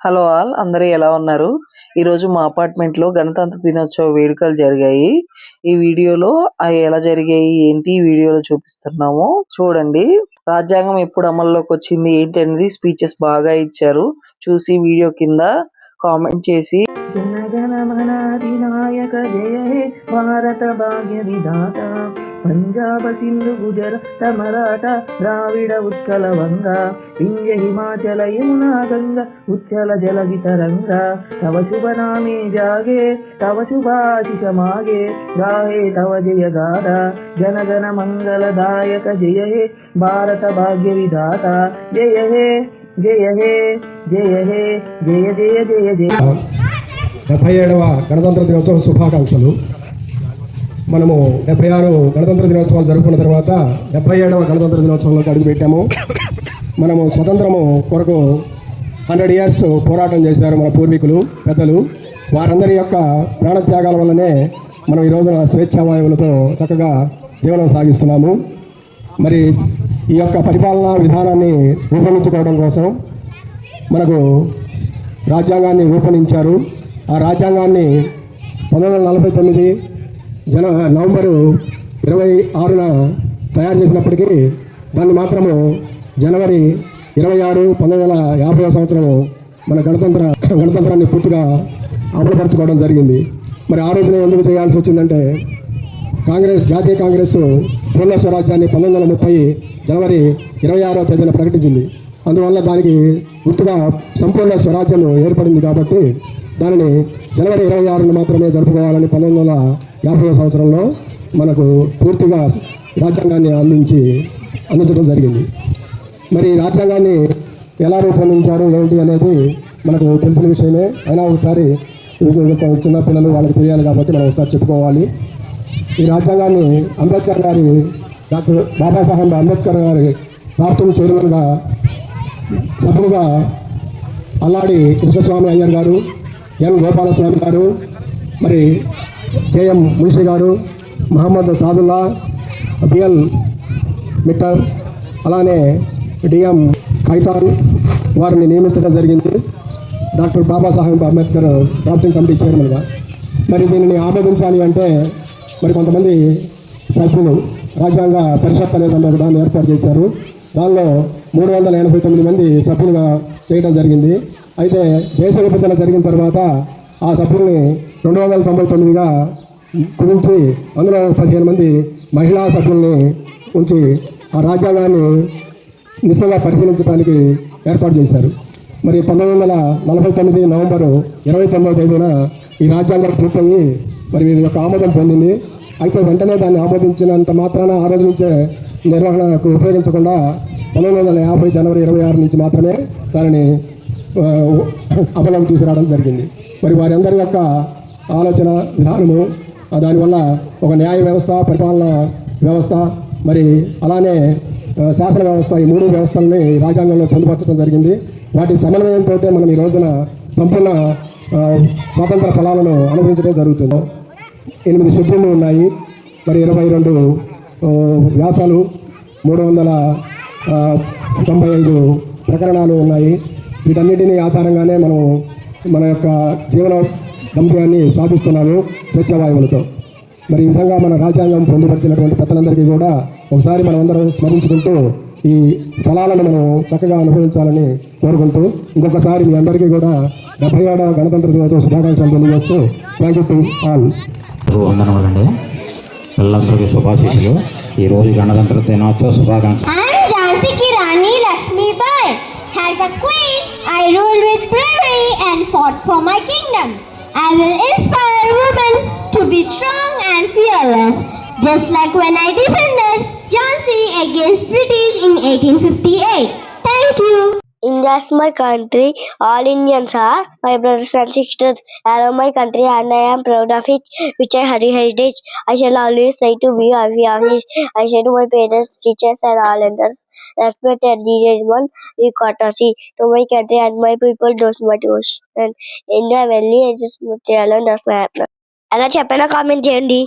Hello all అందరూ ఎలా ఉన్నారు? ఈ రోజు మా అపార్ట్మెంట్లో గణతంత్ర దినోత్సవ వేడుకలు జరిగాయి. ఈ వీడియోలో అవి ఎలా జరిగాయి ఏంటి ఈ వీడియోలో చూపిస్తున్నాము. చూడండి రాజ్యాంగం ఎప్పుడు అమల్లోకి వచ్చింది ఏంటి అనేది స్పీచెస్ బాగా ఇచ్చారు. చూసి వీడియో కింద కామెంట్ చేసి జనగణమన జయ భారత భాగ్య విధాత. పంజాబ సింధు గుజరాత మరాఠ ద్రావిడ ఉత్కల వంగ వింధ్య హిమాచల యమునా గంగ ఉచ్చల జల తరంగ తవ శుభ నామే జాగే తవ శుభాశిష మాగే గాహే తవ జయ గాథ. జనగణ మంగళదాయక జయ హే భారత భాగ్య విధాత. జయ హే జయ హే జయ హే జయ జయ జయ జయ. డెబ్బై ఏడవ గణతంత్ర దినోత్సవ శుభాకాంక్షలు. మనము డెబ్బై ఆరు గణతంత్ర దినోత్సవాలు జరుపుకున్న తర్వాత డెబ్బై ఏడవ గణతంత్ర దినోత్సవంలోకి అడుగుపెట్టాము మనము స్వతంత్రము కొరకు హండ్రెడ్ ఇయర్స్ పోరాటం చేశారు మన పూర్వీకులు పెద్దలు. వారందరి యొక్క ప్రాణత్యాగాల వల్లనే మనం ఈ రోజున స్వేచ్ఛావాయువులతో చక్కగా జీవనం సాగిస్తున్నాము. మరి ఈ యొక్క పరిపాలనా విధానాన్ని రూపొందించుకోవడం కోసం మనకు రాజ్యాంగాన్ని రూపొందించారు. ఆ రాజ్యాంగాన్ని పంతొమ్మిది వందల నలభై తొమ్మిది జన నవంబరు ఇరవై ఆరున తయారు చేసినప్పటికీ దాన్ని మాత్రము జనవరి ఇరవై ఆరు పంతొమ్మిది వందల యాభై సంవత్సరము మన గణతంత్ర గణతంత్రాన్ని పూర్తిగా అమలుపరచుకోవడం జరిగింది. మరి ఆ రోజున ఎందుకు చేయాల్సి వచ్చిందంటే కాంగ్రెస్ జాతీయ కాంగ్రెస్ పూర్ణ స్వరాజ్యాన్ని పంతొమ్మిది వందల ముప్పై జనవరి ఇరవై ఆరో తేదీన ప్రకటించింది. అందువల్ల దానికి గుర్తుగా సంపూర్ణ స్వరాజ్యం ఏర్పడింది కాబట్టి దానిని జనవరి ఇరవై ఆరున మాత్రమే జరుపుకోవాలని పంతొమ్మిది వందల యాభై సంవత్సరంలో మనకు పూర్తిగా రాజ్యాంగాన్ని అందించి అందించడం జరిగింది. మరి ఈ రాజ్యాంగాన్ని ఎలా రూపొందించారు ఏంటి అనేది మనకు తెలిసిన విషయమే. అయినా ఒకసారి చిన్న పిల్లలు వాళ్ళకి తెలియాలి కాబట్టి మనం ఒకసారి చెప్పుకోవాలి. ఈ రాజ్యాంగాన్ని అంబేద్కర్ గారి డాక్టర్ బాబాసాహెబ్ అంబేద్కర్ గారి రాష్ట్రం చైర్మన్గా సభ్యులుగా అల్లాడి కృష్ణస్వామి అయ్యర్ గారు ఎన్ గోపాలస్వామి గారు మరి కేఎం మున్షి గారు మహమ్మద్ సాదుల్లా బిఎల్ మిట్టర్ అలానే డిఎం ఖైతాన్ వారిని నియమించడం జరిగింది. Doctor Babasaheb Ambedkar drafting committee చైర్మన్గా. మరి దీనిని ఆమోదించాలి అంటే మరి కొంతమంది సభ్యులు రాజ్యాంగ పరిషత్ అనే దాన్ని కూడా ఏర్పాటు చేశారు. దానిలో మూడు వందల ఎనభై తొమ్మిది మంది సభ్యులుగా చేయడం జరిగింది. అయితే దేశ విభజన జరిగిన తర్వాత ఆ సభ్యుల్ని రెండు వందల తొంభై తొమ్మిదిగా కుదించి అందులో పదిహేను మంది మహిళా సభ్యుల్ని ఉంచి ఆ రాజ్యాంగాన్ని నిశ్చితంగా పరిశీలించడానికి ఏర్పాటు చేశారు. మరి పంతొమ్మిది వందల నలభై తొమ్మిది నవంబరు ఇరవై తొమ్మిదవ తేదీన ఈ రాజ్యాంగం పూర్తయి మరి వీరి యొక్క ఆమోదం పొందింది. అయితే వెంటనే దాన్ని ఆమోదించినంత మాత్రాన ఆ రోజు నుంచే నిర్వహణకు ఉపయోగించకుండా పంతొమ్మిది వందల యాభై జనవరి ఇరవై ఆరు నుంచి మాత్రమే దానిని ఆ, తీసుకురావడం జరిగింది. మరి వారందరి యొక్క ఆలోచన విధానము దానివల్ల ఒక న్యాయ వ్యవస్థ పరిపాలన వ్యవస్థ మరి అలానే శాసన వ్యవస్థ ఈ మూడు వ్యవస్థలని రాజ్యాంగంలో పొందుపరచడం జరిగింది. వాటి సమన్వయంతో మనం ఈ రోజున సంపూర్ణ స్వాతంత్ర ఫలాలను అనుభవించడం జరుగుతుంది. ఎనిమిది షెడ్యూళ్ళు ఉన్నాయి. మరి ఇరవై రెండు వ్యాసాలు మూడు వందల తొంభై ఐదు ప్రకరణాలు ఉన్నాయి. వీటన్నిటిని ఆధారంగానే మనం మన యొక్క జీవన గమ్యాన్ని సాధిస్తున్నాము స్వచ్ఛవాయువులతో. మరి ఈ విధంగా మన రాజ్యాంగం పొందుపరిచినటువంటి పెద్దలందరికీ కూడా ఒకసారి మనం అందరం స్మరించుకుంటూ ఈ ఫలాలను మనం చక్కగా అనుభవించాలని కోరుకుంటూ ఇంకొకసారి మీ అందరికీ కూడా డెబ్బై ఏడవ గణతంత్ర దినోత్సవ శుభాకాంక్షలు తెలియజేస్తూ థ్యాంక్ యూ టు ఆల్ వందనములండి పిల్లలందరికీ శుభాశీస్సులు. ఈరోజు గణతంత్ర దినోత్సవ శుభాకాంక్షలు. I ruled with bravery and fought for my kingdom. I will inspire women to be strong and fearless, just like when I defended Jhansi against British in 1858. Thank you. India's my country. All Indians are my brothers and sisters. I love my country and I am proud of it, which I had heritage. I shall always try to be happy of it. I say to my parents, teachers, and all others, respect and leaders one we courtesy to my country and my people those my devotion. And India వెళ్ళి చేయాలని దస్ అలా చెప్పైనా comment చేయండి